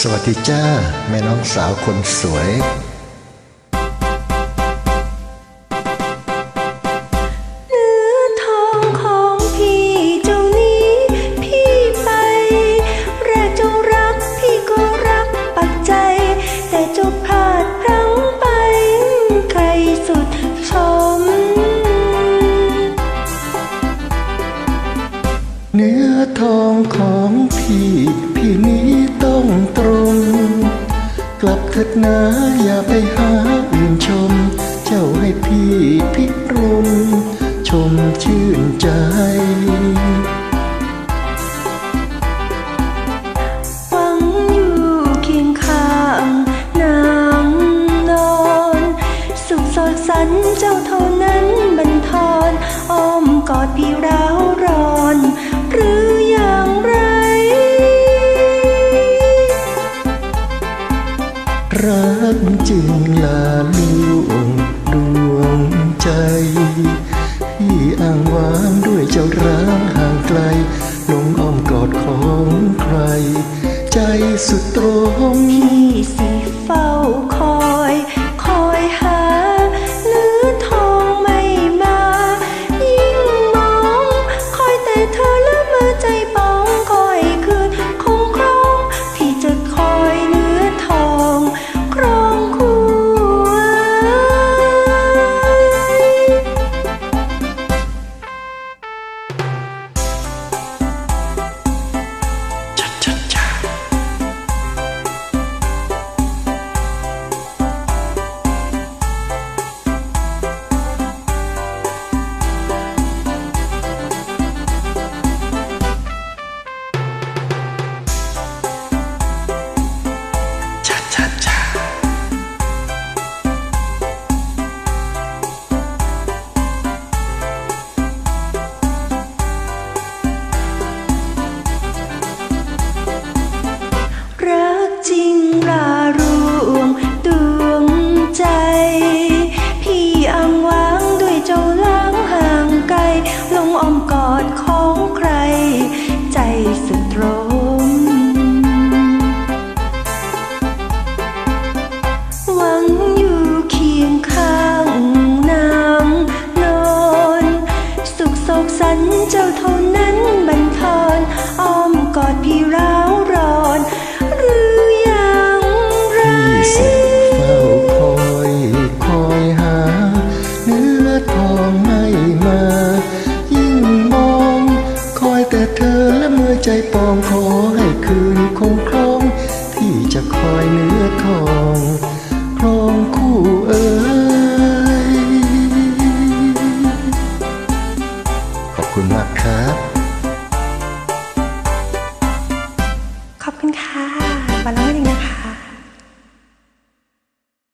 สวัสดีจ้า แม่น้องสาวคนสวย เถิดนะอย่าไปหาอื่นชม เจ้าให้พี่พิรมชมชื่นใจ รักจึงลาลวงดวงใจที่อ้างว้างด้วยเจ้าร้างห่างไกลลงอ้อมกอดของใคร ใจสุดตรงที่สีเฝ้า ใจปองขอให้คืนคงครองที่จะคอยเนื้อทองครองคู่เอ๋ยขอบคุณมากครับ ขอบคุณค่ะ